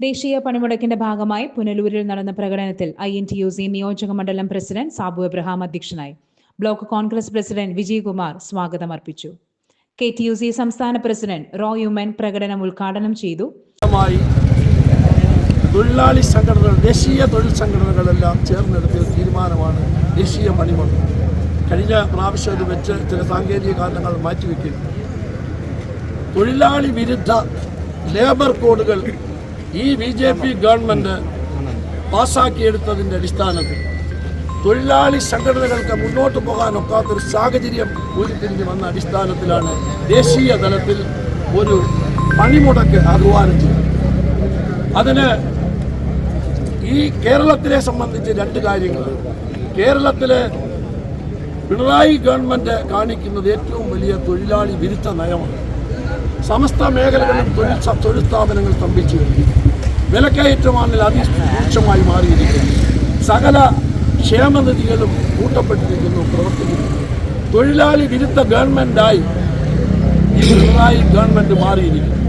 ദേശീയ പണിമുടക്കിന്റെ ഭാഗമായി പുനലൂരിൽ നടന്ന പ്രകടനത്തിൽ I N T U C നിയോജക മണ്ഡലം പ്രസിഡന്റ് സാബു എബ്രഹാം അധ്യക്ഷനായി. ബ്ലോക്ക് കോൺഗ്രസ് പ്രസിഡന്റ് വിജയകുമാർ സ്വാഗതം അർപ്പിച്ചു കെ ടി യു സി സംസ്ഥാന പ്രസിഡന്റ് റോ യുമൻ പ്രകടനം ഉദ്ഘാടനം ചെയ്തു. തൊഴിലാളി സംഘടനകൾ ദേശീയ തൊഴിൽ സംഘടനകളെല്ലാം ചേർന്നെടുത്ത തീരുമാനമാണ് ദേശീയ പണിമുടക്ക് കഴിഞ്ഞ പ്രാവശ്യം ഇത് വെച്ച് ചില സാങ്കേതിക കാരണങ്ങൾ മാറ്റിവെക്കുന്നു. തൊഴിലാളി വിരുദ്ധ ലേബർ കോഡുകൾ ഈ ബി ജെ പി ഗവൺമെന്റ് പാസ്സാക്കിയെടുത്തതിന്റെ അടിസ്ഥാനത്തിൽ തൊഴിലാളി സംഘടനകൾക്ക് മുന്നോട്ട് പോകാൻ ഒക്കാത്തൊരു സാഹചര്യം ഉരുത്തിരിഞ്ഞ് വന്ന അടിസ്ഥാനത്തിലാണ് ദേശീയ തലത്തിൽ ഒരു പണിമുടക്ക് ആഹ്വാനം ചെയ്തത്. അതിന് ഈ കേരളത്തിലെ സംബന്ധിച്ച് രണ്ട് കാര്യങ്ങൾ. കേരളത്തിലെ പിണറായി ഗവൺമെന്റ് കാണിക്കുന്നത് ഏറ്റവും വലിയ തൊഴിലാളി വിരുദ്ധ നയമാണ്. സമസ്ത മേഖലകളിലും തൊഴിൽ തൊഴിൽ സ്ഥാപനങ്ങൾ സ്തംഭിച്ചു. വിലക്കയറ്റമാണെങ്കിൽ അതിരൂക്ഷമായി മാറിയിരിക്കുന്നു. സകല ക്ഷേമനിധികളും കൂട്ടപ്പെട്ടിരിക്കുന്നു പ്രവർത്തിക്കുന്നു. തൊഴിലാളി വിരുദ്ധ ഗവൺമെന്റായി ഈ പിണറായി ഗവൺമെന്റ് മാറിയിരിക്കുന്നു.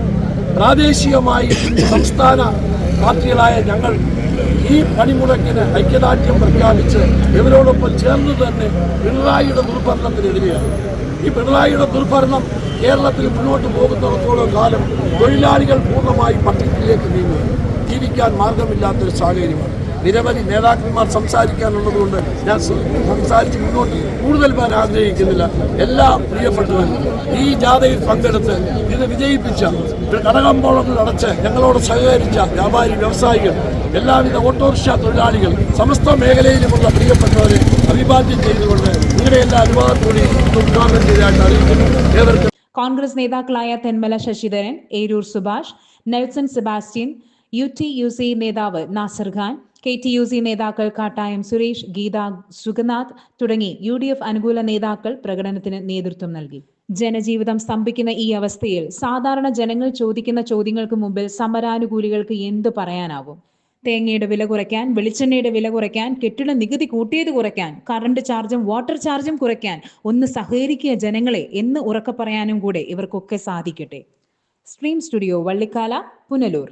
പ്രാദേശികമായി സംസ്ഥാന പാർട്ടികളായ ഞങ്ങൾ ഈ പണിമുടക്കിന് ഐക്യദാർഢ്യം പ്രഖ്യാപിച്ച് ഇവരോടൊപ്പം ചേർന്ന് തന്നെ പിണറായിയുടെ ദുർഭരണത്തിനെതിരെയാണ്. ഈ പിണറായിയുടെ ദുർഭരണം കേരളത്തിൽ മുന്നോട്ട് പോകുന്നിടത്തോളം കാലം തൊഴിലാളികൾ പൂർണമായി പട്ടികയിലേക്ക് നീങ്ങുക ജീവിക്കാൻ മാർഗമില്ലാത്തൊരു സാഹചര്യമാണ്. നിരവധി നേതാക്കന്മാർ സംസാരിക്കാനുള്ളതുകൊണ്ട് ഞാൻ സംസാരിച്ച് മുന്നോട്ട് കൂടുതൽ പേർ ആഗ്രഹിക്കുന്നില്ല. എല്ലാ പ്രിയപ്പെട്ടവരും ഈ ജാഥയിൽ പങ്കെടുത്ത് ഇത് വിജയിപ്പിച്ച കടകമ്പോളങ്ങൾ അടച്ച് ഞങ്ങളോട് സഹകരിച്ച വ്യാപാരി വ്യവസായികൾ എല്ലാവിധ ഓട്ടോറിക്ഷ തൊഴിലാളികൾ സമസ്ത മേഖലയിലുമുള്ള പ്രിയപ്പെട്ടവരെ അഭിവാദ്യം ചെയ്തുകൊണ്ട് നിങ്ങളുടെ എല്ലാ ഇത് ഉദ്ഘാടനം ചെയ്തതായിട്ട് അറിയിക്കുന്നു. ഏവർക്കും കോൺഗ്രസ് നേതാക്കളായ Thenmala Sasidharan Eroor Subhash Nelson Sebastian U T U C നേതാവ് Nasar Khan K T U C നേതാക്കൾ കാട്ടായം സുരേഷ് ഗീത സുഗനാഥ് തുടങ്ങി യു ഡി എഫ് അനുകൂല നേതാക്കൾ പ്രകടനത്തിന് നേതൃത്വം നൽകി. ജനജീവിതം സ്തംഭിക്കുന്ന ഈ അവസ്ഥയിൽ സാധാരണ ജനങ്ങൾ ചോദിക്കുന്ന ചോദ്യങ്ങൾക്ക് മുമ്പിൽ സമരാനുകൂലികൾക്ക് എന്തു പറയാനാവും? തേങ്ങയുടെ വില കുറയ്ക്കാൻ വെളിച്ചെണ്ണയുടെ വില കുറയ്ക്കാൻ കെട്ടിട നികുതി കൂട്ടിയത് കുറയ്ക്കാൻ കറണ്ട് ചാർജും വാട്ടർ ചാർജും കുറയ്ക്കാൻ ഒന്ന് സഹകരിക്കുക ജനങ്ങളെ എന്ന് ഉറക്ക പറയാനും കൂടെ ഇവർക്കൊക്കെ സാധിക്കട്ടെ. Stream studio Vallikkala Punalur.